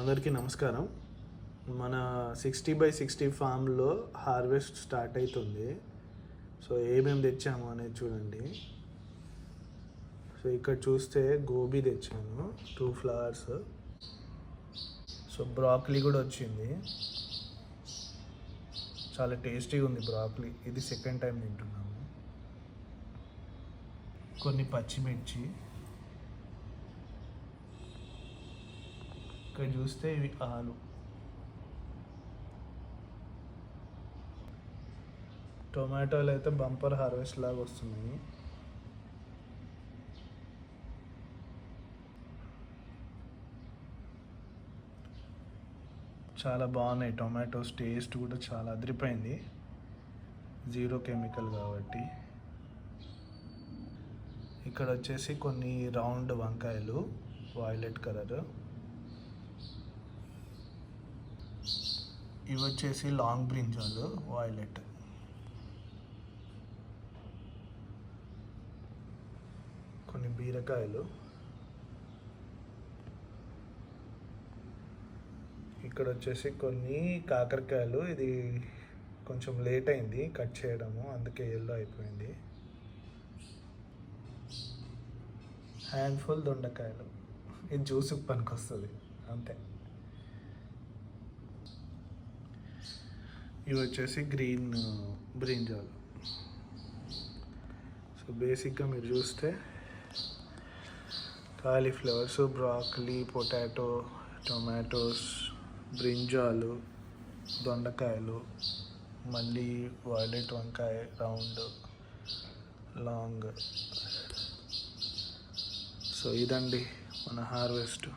అందరికీ నమస్కారం. మన సిక్స్టీ బై సిక్స్టీ ఫామ్లో హార్వెస్ట్ స్టార్ట్ అవుతుంది సో ఏమేమి తెచ్చాము అనేది చూడండి. సో ఇక్కడ చూస్తే గోబీ తెచ్చాను టూ ఫ్లవర్స్. సో బ్రాక్లీ కూడా వచ్చింది. చాలా టేస్టీగా ఉంది బ్రాక్లీ. ఇది సెకండ్ టైం తింటున్నాము. కొన్ని పచ్చిమిర్చి. ఇక్కడ చూస్తే ఇవి ఆలు. టొమాటోలు అయితే బంపర్ హార్వెస్ట్ లాగా వస్తున్నాయి. చాలా బాగున్నాయి టొమాటోస్ టేస్ట్ కూడా చాలా అదిరిపోయింది. జీరో కెమికల్ కాబట్టి. ఇక్కడ వచ్చేసి కొన్ని రౌండ్ వంకాయలు వాయిలెట్ కలర్. ఇవి వచ్చేసి లాంగ్ బ్రింజాలు వైలెట్. కొన్ని బీరకాయలు. ఇక్కడ వచ్చేసి కొన్ని కాకరకాయలు. ఇది కొంచెం లేట్ అయింది కట్ చేయడము అందుకే ఎల్లో అయిపోయింది. హ్యాండ్ఫుల్ దొండకాయలు. ఇది జ్యూస్కి పనికొస్తుంది అంతే. ఇవి వచ్చేసి గ్రీన్ బ్రింజాలు సో బేసిక్గా మీరు చూస్తే కాలీఫ్లవర్స్ బ్రాకలీ పొటాటో టొమాటోస్ బ్రింజాలు దొండకాయలు మళ్ళీ వైలెట్ వంకాయ రౌండ్ లాంగ్. సో ఇదండి మన హార్వెస్ట్.